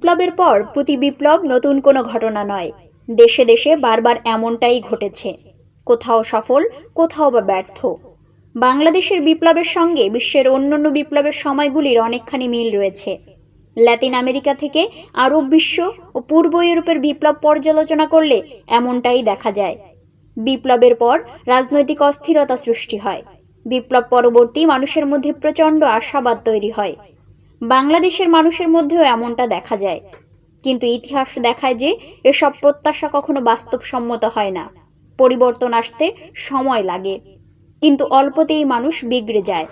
বিপ্লবের পর প্রতি বিপ্লব নতুন কোনো ঘটনা নয়। দেশে দেশে বারবার এমনটাই ঘটেছে। কোথাও সফল, কোথাও বা ব্যর্থ। বাংলাদেশের বিপ্লবের সঙ্গে বিশ্বের অন্যান্য বিপ্লবের সময়গুলির অনেকখানি মিল রয়েছে। ল্যাতিন আমেরিকা থেকে আরব বিশ্ব ও পূর্ব ইউরোপের বিপ্লব পর্যালোচনা করলে এমনটাই দেখা যায়। বিপ্লবের পর রাজনৈতিক অস্থিরতা সৃষ্টি হয়। বিপ্লব পরবর্তী মানুষের মধ্যে প্রচণ্ড আশাবাদ তৈরি হয়। বাংলাদেশের মানুষের মধ্যেও এমনটা দেখা যায়। কিন্তু ইতিহাস দেখায় যে এসব প্রত্যাশা কখনো বাস্তবসম্মত হয় না। পরিবর্তন আসতে সময় লাগে। কিন্তু অল্পতেই মানুষ বিগড়ে যায়।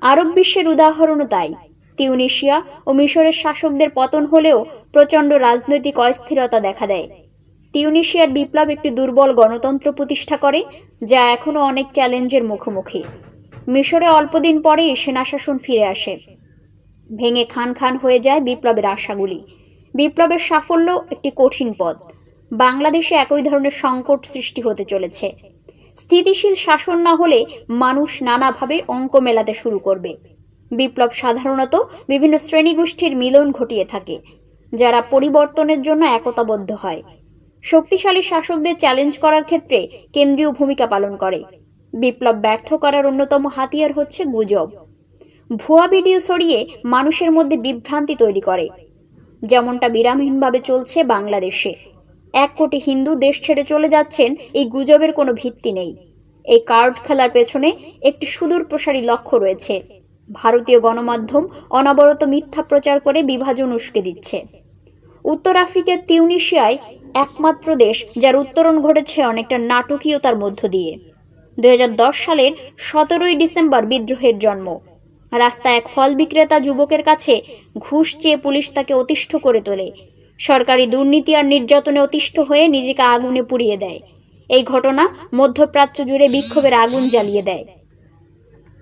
আরব বিশ্বের উদাহরণও তাই। তিউনিশিয়া ও মিশরের শাসকদের পতন হলেও প্রচণ্ড রাজনৈতিক অস্থিরতা দেখা দেয়। তিউনিশিয়ার বিপ্লব একটি দুর্বল গণতন্ত্র প্রতিষ্ঠা করে, যা এখনও অনেক চ্যালেঞ্জের মুখোমুখি। মিশরে অল্পদিন পরেই সেনাশাসন ফিরে আসে। ভেঙে খান খান হয়ে যায় বিপ্লবের আশাগুলি। বিপ্লবের সাফল্য একটি কঠিন পথ। বাংলাদেশে একই ধরনের সংকট সৃষ্টি হতে চলেছে। স্থিতিশীল শাসন না হলে মানুষ নানাভাবে অঙ্ক মেলাতে শুরু করবে। বিপ্লব সাধারণত বিভিন্ন শ্রেণীগোষ্ঠীর মিলন ঘটিয়ে থাকে, যারা পরিবর্তনের জন্য একতাবদ্ধ হয়। শক্তিশালী শাসকদের চ্যালেঞ্জ করার ক্ষেত্রে কেন্দ্রীয় ভূমিকা পালন করে। বিপ্লব ব্যর্থ করার অন্যতম হাতিয়ার হচ্ছে গুজব। ভুয়া ভিডিও ছড়িয়ে মানুষের মধ্যে বিভ্রান্তি তৈরি করে। যেমনটা বিরামহীনভাবে চলছে বাংলাদেশে। এক কোটি হিন্দু দেশ ছেড়ে চলে যাচ্ছেন, এই গুজবের কোনো ভিত্তি নেই। এই কার্ড খেলার পেছনে একটি সুদূর প্রসারী লক্ষ্য রয়েছে। ভারতীয় গণমাধ্যম অনবরত মিথ্যা প্রচার করে বিভাজন উস্কে দিচ্ছে। উত্তর আফ্রিকার তিউনিশিয়ায় একমাত্র দেশ যার উত্তরণ ঘটেছে অনেকটা নাটকীয়তার মধ্য দিয়ে। দু হাজার দশ সালের সতেরোই ডিসেম্বর বিদ্রোহের জন্ম। রাস্তায় এক ফল বিক্রেতা যুবকের কাছে ঘুষ চেয়ে পুলিশ তাকে অতিষ্ঠ করে তোলে। সরকারি দুর্নীতি আর নির্যাতনে অতিষ্ঠ হয়ে নিজেকে আগুনে পুড়িয়ে দেয়। এই ঘটনা মধ্যপ্রাচ্য জুড়ে বিক্ষোভের আগুন জ্বালিয়ে দেয়।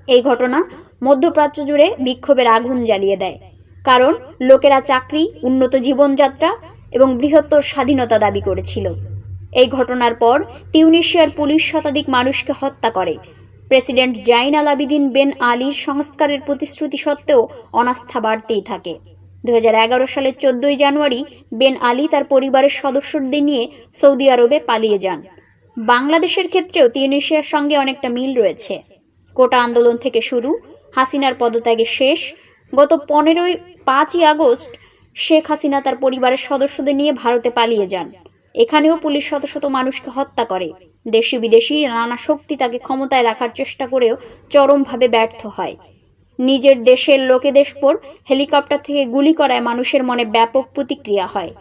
এই ঘটনা মধ্যপ্রাচ্য জুড়ে বিক্ষোভের আগুন জ্বালিয়ে দেয়। কারণ লোকেরা চাকরি, উন্নত জীবনযাত্রা এবং বৃহত্তর স্বাধীনতা দাবি করেছিল। এই ঘটনার পর তিউনিশিয়ার পুলিশ শতাধিক মানুষকে হত্যা করে। President Zine al Abidine Ben আলীর সংস্কারের প্রতিশ্রুতি সত্ত্বেও অনাস্থা বাড়তেই থাকে। দু হাজার এগারো সালের চোদ্দই জানুয়ারি বেন আলী তার পরিবারের সদস্যদের নিয়ে সৌদি আরবে পালিয়ে যান। বাংলাদেশের ক্ষেত্রেও তিউনিশিয়ার সঙ্গে অনেকটা মিল রয়েছে। কোটা আন্দোলন থেকে শুরু, হাসিনার পদত্যাগে শেষ, গত পনেরোই পাঁচই আগস্ট শেখ হাসিনা তার পরিবারের সদস্যদের নিয়ে ভারতে পালিয়ে যান। এখানেও পুলিশ শত শত মানুষকে হত্যা করে। দেশি বিদেশি নানা শক্তি তাকে ক্ষমতায় রাখার চেষ্টা করেও চরমভাবে ব্যর্থ হয়। নিজের দেশের লোকেদের পর হেলিকপ্টার থেকে গুলি করায় মানুষের মনে ব্যাপক প্রতিক্রিয়া হয়,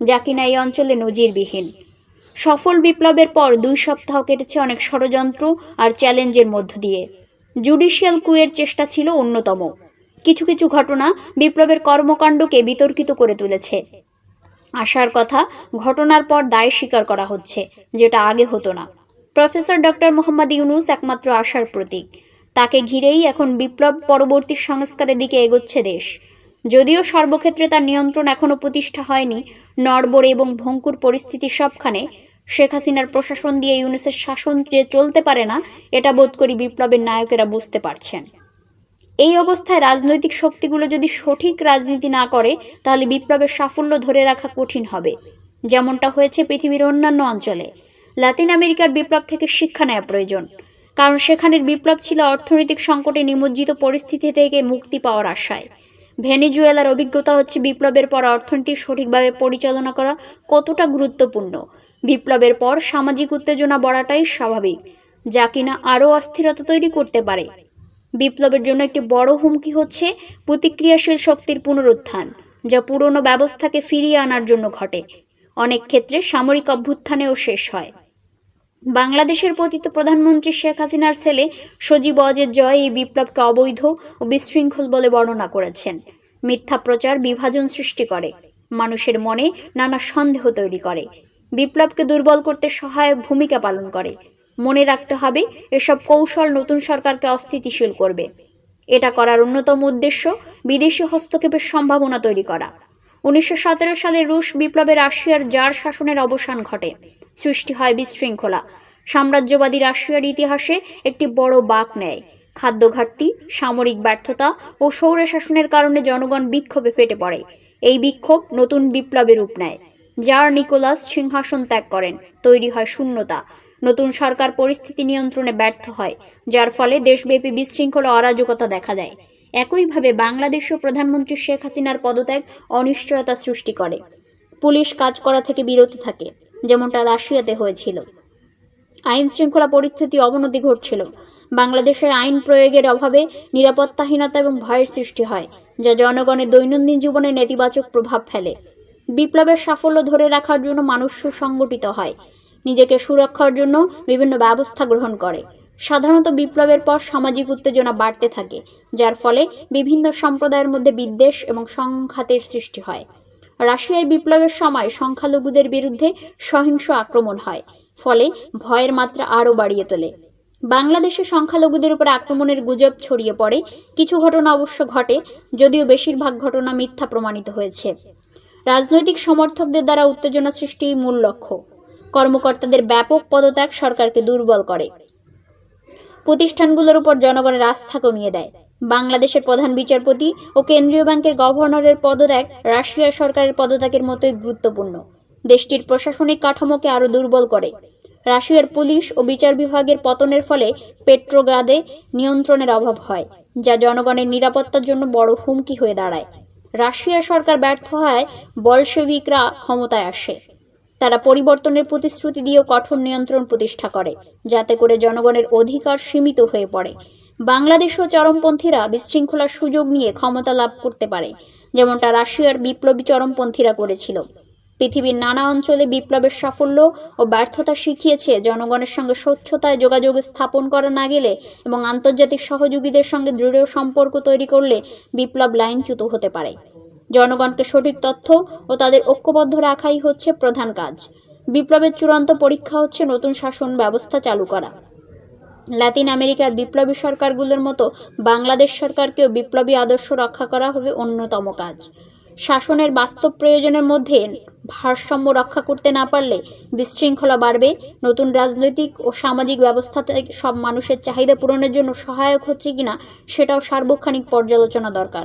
যা কিনা এই অঞ্চলে নজিরবিহীন। সফল বিপ্লবের পর দুই সপ্তাহ কেটেছে অনেক ষড়যন্ত্র আর চ্যালেঞ্জের মধ্য দিয়ে। জুডিশিয়াল কুয়ের চেষ্টা ছিল অন্যতম। কিছু কিছু ঘটনা বিপ্লবের কর্মকাণ্ডকে বিতর্কিত করে তুলেছে। আসার কথা ঘটনার পর দায় স্বীকার করা হচ্ছে, যেটা আগে হতো না। প্রফেসর ডক্টর মোহাম্মদ ইউনুস একমাত্র আশার প্রতীক। তাকে ঘিরেই এখন বিপ্লব পরবর্তী সংস্কারের দিকে এগোচ্ছে দেশ। যদিও সর্বক্ষেত্রে তার নিয়ন্ত্রণ এখনও প্রতিষ্ঠা হয়নি, নড়বড়ে এবং ভঙ্কুর পরিস্থিতি সবখানে শেখ হাসিনার প্রশাসন দিয়ে ইউনুসের শাসন যে চলতে পারে না, এটা বোধ করি বিপ্লবের নায়কেরা বুঝতে পারছেন। এই অবস্থায় রাজনৈতিক শক্তিগুলো যদি সঠিক রাজনীতি না করে, তাহলে বিপ্লবের সাফল্য ধরে রাখা কঠিন হবে। যেমনটা হয়েছে পৃথিবীর অন্যান্য অঞ্চলে। লাতিন আমেরিকার বিপ্লব থেকে শিক্ষা নেওয়া প্রয়োজন। কারণ সেখানের বিপ্লব ছিল অর্থনৈতিক সংকটে নিমজ্জিত পরিস্থিতি থেকে মুক্তি পাওয়ার আশায়। ভেনিজুয়েলার অভিজ্ঞতা হচ্ছে বিপ্লবের পর অর্থনীতি সঠিকভাবে পরিচালনা করা কতটা গুরুত্বপূর্ণ। বিপ্লবের পর সামাজিক উত্তেজনা বড়াটাই স্বাভাবিক, যা কিনা আরও অস্থিরতা তৈরি করতে পারে। বিপ্লবের জন্য একটি বড় হুমকি হচ্ছে প্রতিক্রিয়াশীল শক্তির পুনরুত্থান, যা পুরনো ব্যবস্থাকে ফিরিয়ে আনার জন্য ঘটে। অনেক ক্ষেত্রে সামরিক অভ্যুত্থানেও শেষ হয়। বাংলাদেশের পতিত প্রধানমন্ত্রী শেখ হাসিনার ছেলে সজীব অজের জয় এই বিপ্লবকে অবৈধ ও বিশৃঙ্খল বলে বর্ণনা করেছেন। মিথ্যা প্রচার বিভাজন সৃষ্টি করে, মানুষের মনে নানা সন্দেহ তৈরি করে। বিপ্লবকে দুর্বল করতে সহায়ক ভূমিকা পালন করে। মনে রাখতে হবে, এসব কৌশল নতুন সরকারকে অস্থিতিশীল করবে। এটা করার অন্যতম উদ্দেশ্য বিদেশি হস্তক্ষেপের সম্ভাবনা তৈরি করা। উনিশশো সতেরো সালে রুশ বিপ্লবে রাশিয়ার জার শাসনের অবসান ঘটে। সৃষ্টি হয় বিশৃঙ্খলা। সাম্রাজ্যবাদী রাশিয়ার ইতিহাসে একটি বড় বাক নেয়। খাদ্য ঘাটতি, সামরিক ব্যর্থতা ও স্বৈরশাসনের কারণে জনগণ বিক্ষোভে ফেটে পড়ে। এই বিক্ষোভ নতুন বিপ্লবের রূপ নেয়। যার নিকোলাস সিংহাসন ত্যাগ করেন। তৈরি হয় শূন্যতা। নতুন সরকার পরিস্থিতি নিয়ন্ত্রণে ব্যর্থ হয়, যার ফলে দেশব্যাপী বিশৃঙ্খলা অরাজকতা দেখা দেয়। একইভাবে বাংলাদেশও প্রধানমন্ত্রী শেখ হাসিনার পদত্যাগ অনিশ্চয়তা সৃষ্টি করে। পুলিশ কাজ করা থেকে বিরত থাকে, যেমনটা রাশিয়াতে হয়েছিল। আইন শৃঙ্খলা পরিস্থিতি অবনতি ঘটছিল। বাংলাদেশের আইন প্রয়োগের অভাবে নিরাপত্তাহীনতা এবং ভয়ের সৃষ্টি হয়, যা জনগণের দৈনন্দিন জীবনে নেতিবাচক প্রভাব ফেলে। বিপ্লবের সাফল্য ধরে রাখার জন্য মানুষ সুসংগঠিত হয়। নিজেকে সুরক্ষার জন্য বিভিন্ন ব্যবস্থা গ্রহণ করে। সাধারণত বিপ্লবের পর সামাজিক উত্তেজনা বাড়তে থাকে, যার ফলে বিভিন্ন সম্প্রদায়ের মধ্যে বিদ্বেষ এবং সংঘাতের সৃষ্টি হয়। রাশিয়ায় বিপ্লবের সময় সংখ্যালঘুদের বিরুদ্ধে সহিংস আক্রমণ হয়, ফলে ভয়ের মাত্রা আরও বাড়িয়ে তোলে। বাংলাদেশে সংখ্যালঘুদের উপর আক্রমণের গুজব ছড়িয়ে পড়ে। কিছু ঘটনা অবশ্য ঘটে, যদিও বেশিরভাগ ঘটনা মিথ্যা প্রমাণিত হয়েছে। রাজনৈতিক সমর্থকদের দ্বারা উত্তেজনা সৃষ্টি মূল লক্ষ্য। কর্মকর্তাদের ব্যাপক পদত্যাগ সরকারকে দুর্বল করে। প্রতিষ্ঠানগুলোর উপর জনগণের আস্থা কমিয়ে দেয়। বাংলাদেশের প্রধান বিচারপতি ও কেন্দ্রীয় ব্যাংকের গভর্নরের পদত্যাগ রাশিয়া সরকারের পদত্যাগের মতোই গুরুত্বপূর্ণ। দেশটির প্রশাসনিক কাঠামোকে আরও দুর্বল করে। রাশিয়ার পুলিশ ও বিচার বিভাগের পতনের ফলে পেট্রোগ্রাদে নিয়ন্ত্রণের অভাব হয়, যা জনগণের নিরাপত্তার জন্য বড় হুমকি হয়ে দাঁড়ায়। রাশিয়া সরকার ব্যর্থ হয় বলশেভিকরা ক্ষমতায় আসে। তারা পরিবর্তনের প্রতিশ্রুতি দিয়েও কঠোর নিয়ন্ত্রণ প্রতিষ্ঠা করে, যাতে করে জনগণের অধিকার সীমিত হয়ে পড়ে। বাংলাদেশ ও চরমপন্থীরা বিশৃঙ্খলার সুযোগ নিয়ে ক্ষমতা লাভ করতে পারে, যেমনটা রাশিয়ার বিপ্লবী চরমপন্থীরা করেছিল। পৃথিবীর নানা অঞ্চলে বিপ্লবের সাফল্য ও ব্যর্থতা শিখিয়েছে জনগণের সঙ্গে স্বচ্ছতায় যোগাযোগ স্থাপন করা না গেলে এবং আন্তর্জাতিক সহযোগীদের সঙ্গে দৃঢ় সম্পর্ক তৈরি করলে বিপ্লব লাইনচ্যুত হতে পারে। জনগণকে সঠিক তথ্য ও তাদের ঐক্যবদ্ধ রাখাই হচ্ছে প্রধান কাজ। বিপ্লবের চূড়ান্ত পরীক্ষা হচ্ছে নতুন শাসন ব্যবস্থা চালু করা। লাতিন আমেরিকার বিপ্লবী সরকারগুলোর মতো বাংলাদেশ সরকারকেও বিপ্লবী আদর্শ রক্ষা করা হবে অন্যতম কাজ। শাসনের বাস্তব প্রয়োজনের মধ্যে ভারসাম্য রক্ষা করতে না পারলে বিশৃঙ্খলা বাড়বে, নতুন রাজনৈতিক ও সামাজিক ব্যবস্থাতে সব মানুষের চাহিদা পূরণের জন্য সহায়ক হচ্ছে কিনা সেটাও সার্বক্ষণিক পর্যালোচনা দরকার।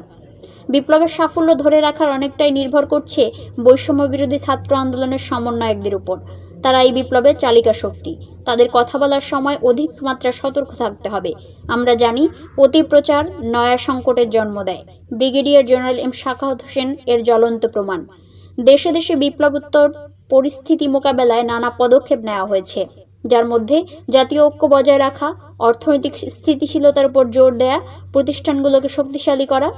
বিপ্লবের সাফল্য ধরে রাখার অনেকটাই নির্ভর করছে বৈষম্য বিরোধী ছাত্র আন্দোলনের সমন্বয়কদের উপর। তারা এই বিপ্লবের চালিকা শক্তি। তাদের কথা বলার সময় অধিক মাত্রা সতর্ক থাকতে হবে। আমরা জানি, অতি প্রচার নয়া সংকটের জন্ম দেয়। Brigadier general M Shakhawat Hossain এর জ্বলন্ত প্রমাণ। দেশে দেশে বিপ্লবোত্তর পরিস্থিতি মোকাবেলায় নানা পদক্ষেপ নেওয়া হয়েছে। যার মধ্যে জাতীয় ঐক্য বজায় রাখা, অর্থনৈতিক স্থিতিশীলতার উপর জোর দেয়া, প্রতিষ্ঠানগুলোকে শক্তিশালী করা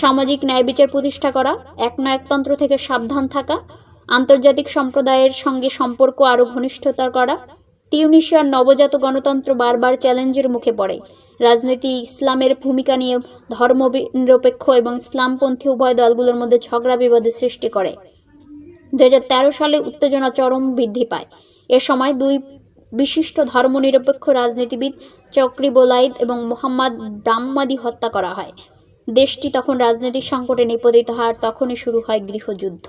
সামাজিক ন্যায় বিচার প্রতিষ্ঠা করা, একনায়কতন্ত্র থেকে সাবধান থাকা, আন্তর্জাতিক সম্প্রদায়ের সঙ্গে সম্পর্ক আরও ঘনিষ্ঠতা করা টিউনিশিয়ার নবজাত গণতন্ত্র বারবার চ্যালেঞ্জের মুখে পড়ে, রাজনীতি, ইসলামের ভূমিকা নিয়ে ধর্ম নিরপেক্ষ এবং ইসলামপন্থী উভয় দলগুলোর মধ্যে ঝগড়া বিবাদের সৃষ্টি করে। দুই হাজার তেরো সালে উত্তেজনা চরম বৃদ্ধি পায়। এ সময় দুই বিশিষ্ট ধর্মনিরপেক্ষ রাজনীতিবিদ চক্রি বোলাইদ এবং মোহাম্মদ ব্রাহ্মাদি হত্যা করা হয়। দেশটি তখন রাজনৈতিক সংকটে নিপতিত হয় তখনই শুরু হয় গৃহযুদ্ধ।